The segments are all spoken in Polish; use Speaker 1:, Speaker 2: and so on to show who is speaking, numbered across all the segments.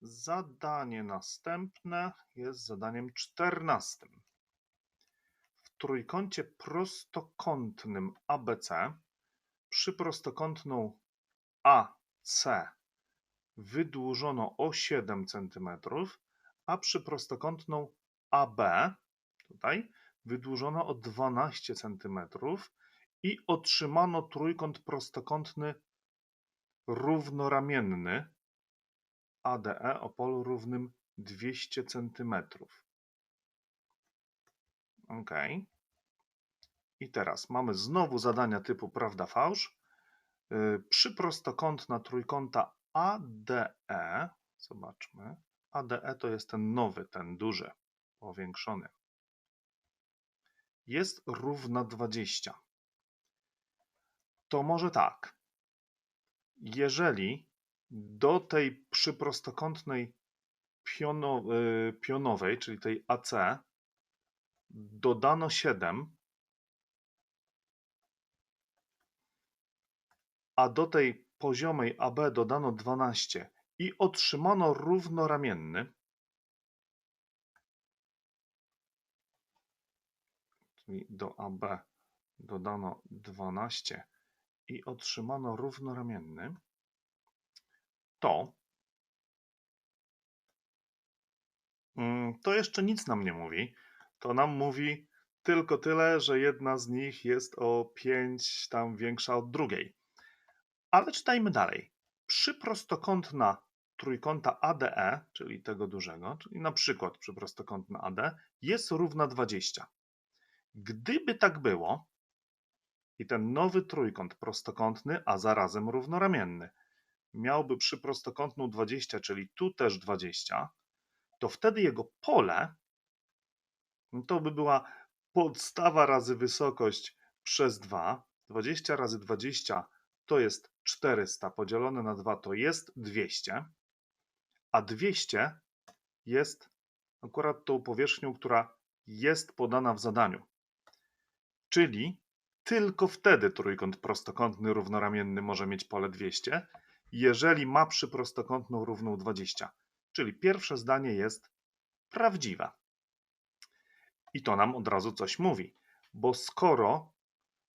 Speaker 1: Zadanie następne jest zadaniem czternastym. W trójkącie prostokątnym ABC przy prostokątną AC wydłużono o 7 cm, a przy prostokątną AB tutaj wydłużono o 12 cm i otrzymano trójkąt prostokątny równoramienny ADE o polu równym 200 cm. OK. I teraz mamy znowu zadania typu prawda fałsz. Yy, Przyprostokątna trójkąta ADE, zobaczmy, ADE to jest ten nowy, ten duży, powiększony, jest równa 20. To może tak, jeżeli do tej przyprostokątnej piono, y, pionowej, czyli tej AC, dodano 7, a do tej poziomej AB dodano 12 i otrzymano równoramienny, czyli do AB dodano 12 i otrzymano równoramienny, to mm, to jeszcze nic nam nie mówi. To nam mówi tylko tyle, że jedna z nich jest o 5 tam większa od drugiej. Ale czytajmy dalej. Przyprostokątna trójkąta ADE, czyli tego dużego, czyli na przykład przyprostokątna AD, jest równa 20. Gdyby tak było i ten nowy trójkąt prostokątny, a zarazem równoramienny, miałby przyprostokątną 20, czyli tu też 20, to wtedy jego pole no to by była podstawa razy wysokość przez 2. 20 razy 20 to jest 400 podzielone na 2 to jest 200, a 200 jest akurat tą powierzchnią, która jest podana w zadaniu. Czyli tylko wtedy trójkąt prostokątny równoramienny może mieć pole 200, jeżeli ma przyprostokątną równą 20. Czyli pierwsze zdanie jest prawdziwe. I to nam od razu coś mówi, bo skoro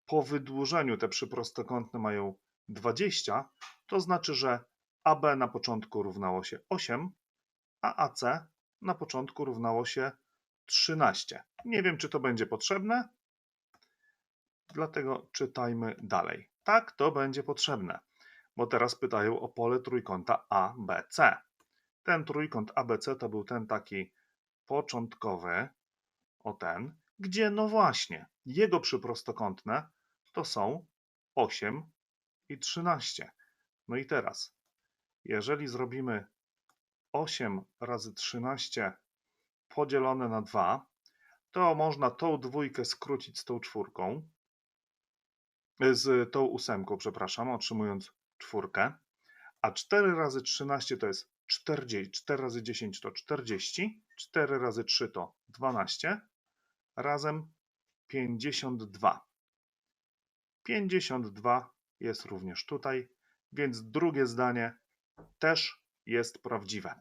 Speaker 1: po wydłużeniu te przyprostokątne mają 20, to znaczy, że AB na początku równało się 8, a AC na początku równało się 13. Nie wiem, czy to będzie potrzebne, dlatego czytajmy dalej. Tak, to będzie potrzebne, bo teraz pytają o pole trójkąta ABC. Ten trójkąt ABC to był ten taki początkowy, o ten, gdzie no właśnie, jego przyprostokątne to są 8 i 13. No i teraz, jeżeli zrobimy 8 razy 13 podzielone na 2, to można tą dwójkę skrócić z tą czwórką, z tą ósemką, przepraszam, otrzymując czwórkę, a 4 razy 13 to jest 40, 4 razy 10 to 40, 4 razy 3 to 12, razem 52. 52 jest również tutaj, więc drugie zdanie też jest prawdziwe.